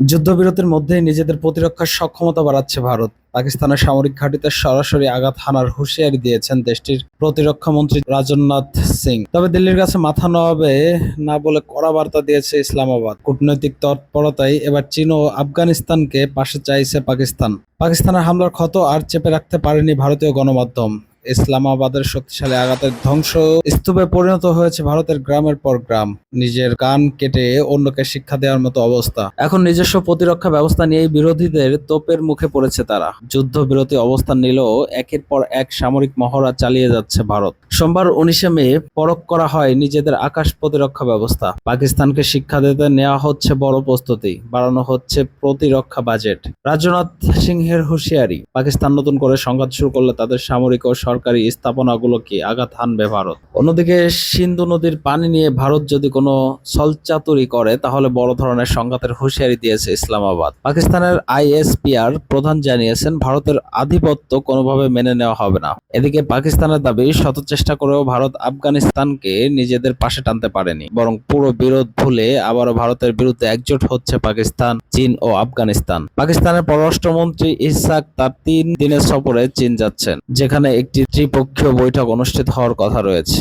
যুদ্ধবিরতির মধ্যেই নিজেদের প্রতিরক্ষার সক্ষমতা বাড়াচ্ছে ভারত। পাকিস্তানের সামরিক ঘাঁটিতে সরাসরি আঘাত হানার হুঁশিয়ারি দিয়েছেন দেশটির প্রতিরক্ষা মন্ত্রী রাজনাথ সিং। তবে দিল্লির কাছে মাথা নোয়াবে না বলে কড়া বার্তা দিয়েছে ইসলামাবাদ। কূটনৈতিক তৎপরতায় এবার চীন ও আফগানিস্তানকে পাশে চাইছে পাকিস্তান। পাকিস্তানের হামলার ক্ষত আর চেপে রাখতে পারেনি ভারতীয় গণমাধ্যম। ইসলামাবাদের শক্তিশালী আঘাতের ধ্বংস স্তূপে পরিণত হয়েছে ভারতের গ্রামের পর গ্রাম। নিজের কান কেটে অন্যকে শিক্ষা দেওয়ার মতো অবস্থা। এখন নিজস্ব প্রতিরক্ষা ব্যবস্থা নিয়েই বিরোধীদের তোপের মুখে পড়েছে তারা। যুদ্ধবিরতি অবস্থান নিলেও একের পর এক সামরিক মহড়া চালিয়ে যাচ্ছে ভারত। সোমবার উনিশে মে পরখ করা হয় নিজেদের আকাশ প্রতিরক্ষা ব্যবস্থা। পাকিস্তানকে শিক্ষা দিতে নেওয়া হচ্ছে বড় প্রস্তুতি। বাড়ানো হচ্ছে প্রতিরক্ষা বাজেট। রাজনাথ সিংহের হুঁশিয়ারি, পাকিস্তান নতুন করে সংঘাত শুরু করলে তাদের সামরিক ও সরকারি স্থাপনাগুলোকে আঘাত হানবে ভারত। অন্যদিকে সিন্ধু নদীর পানি নিয়ে ভারত যদি কোনো সলচাতুরি করে, তাহলে বড় ধরনের সংঘাতের হুঁশিয়ারি দিয়েছে ইসলামাবাদ। পাকিস্তানের আইএসপিআর প্রধান জানিয়েছেন, ভারতের আধিপত্য কোনোভাবে মেনে নেওয়া হবে না। এদিকে পাকিস্তানের দাবি, শত চেষ্টা করেও ভারত আফগানিস্তানকে নিজেদের পাশে টানতে পারেনি। বরং পুরো বিরোধ ভুলে আবারও ভারতের বিরুদ্ধে একজোট হচ্ছে পাকিস্তান, চীন ও আফগানিস্তান। পাকিস্তানের পররাষ্ট্রমন্ত্রী ইসাক তার তিন দিনের সফরে চীন যাচ্ছেন, যেখানে একটি ত্রিপক্ষীয় বৈঠক অনুষ্ঠিত হওয়ার কথা রয়েছে।